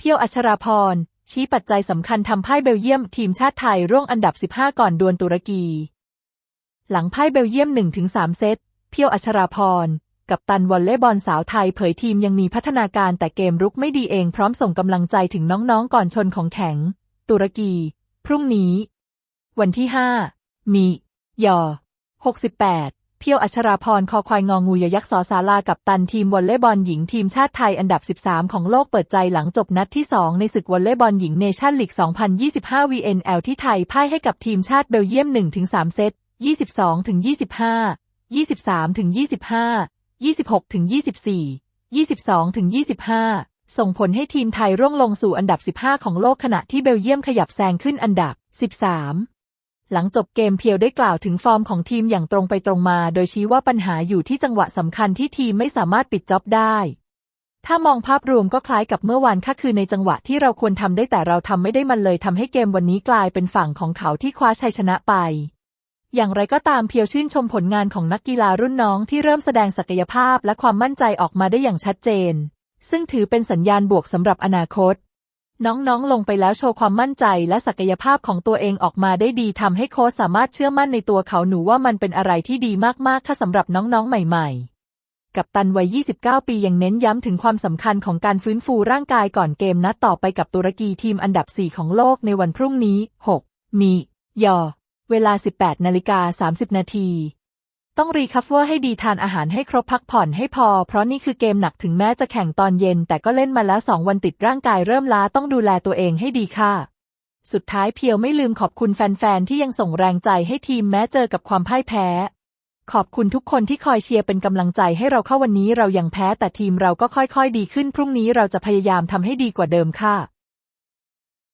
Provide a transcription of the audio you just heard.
เพียวอัชราพร ชี้ปัจจัยสำคัญทำพ่ายเบลเยียมทีมชาติไทยร่วงอันดับ 15 ก่อนดวลตุรกี หลังพ่ายเบลเยียม 1-3 เซต เพียวอัชราพร กับตันวอลเลย์บอลสาวไทยเผยทีมยังมีพัฒนาการแต่เกมรุกไม่ดีเองพร้อมส่งกำลังใจถึงน้องๆก่อนชนของแข็ง ตุรกี พรุ่งนี้ วันที่ 5 มียอ68 เพียวอัชราพรคอควายงองูยยักษ์สอสารากับตันทีมวอลเลย์บอลหญิงทีมชาติไทยอันดับ 13 ของโลกเปิดใจหลังจบนัดที่ 2 ในศึกวอลเลย์บอลหญิงเนชั่นลีก 2025 VNL ที่ไทยพ่ายให้กับทีมชาติเบลเยียม 1-3 เซต 22-25 23-25 26-24 22-25 ส่งผลให้ทีมไทยร่วงลงสู่อันดับ 15 ของโลกขณะที่เบลเยียมขยับแซงขึ้นอันดับ 13 หลังจบเกมเพียวได้กล่าวถึงฟอร์มของทีมอย่างตรงไปตรงมา โดยชี้ว่าปัญหาอยู่ที่จังหวะสำคัญที่ทีมไม่สามารถปิดจ็อบได้ ถ้ามองภาพรวมก็คล้ายกับเมื่อวานค่ะคือในจังหวะที่เราควรทำได้แต่เราทำไม่ได้มันเลยทำให้เกมวันนี้กลายเป็นฝั่งของเขาที่คว้าชัยชนะไป อย่างไรก็ตามเพียวชื่นชมผลงานของนักกีฬารุ่นน้องที่เริ่มแสดงศักยภาพและความมั่นใจออกมาได้อย่างชัดเจน ซึ่งถือเป็นสัญญาณบวกสำหรับอนาคต น้องๆ ลงไปแล้วโชว์ความมั่นใจและศักยภาพของตัวเองออกมาได้ดีทำให้โค้ชสามารถเชื่อมั่นในตัวเขาหนูว่ามันเป็นอะไรที่ดีมากๆ ถ้าสำหรับน้องๆ ใหม่ๆกับตันวัย 29 ปียังเน้นย้ำถึงความสำคัญของการฟื้นฟูร่างกายก่อนเกมนัดต่อไปกับตุรกีทีมอันดับ 4 ของโลกในวันพรุ่งนี้ 6 มี ยอ เวลา 18 นาฬิกา 30 นาที ต้องรีคัฟเวอร์ให้ดีทานอาหารให้ครบพักผ่อนให้พอ เพราะนี่คือเกมหนักถึงแม้จะแข่งตอนเย็น แต่ก็เล่นมาแล้วสองวันติดร่างกายเริ่มล้าต้องดูแลตัวเองให้ดีค่ะ สุดท้ายเพียวไม่ลืมขอบคุณแฟนๆที่ยังส่งแรงใจให้ทีมแม้เจอกับความพ่ายแพ้ ขอบคุณทุกคนที่คอยเชียร์เป็นกำลังใจให้เราเข้าวันนี้เรายังแพ้แต่ทีมเราก็ค่อยๆ ดีขึ้นพรุ่งนี้เราจะพยายามทำให้ดีกว่าเดิมค่ะ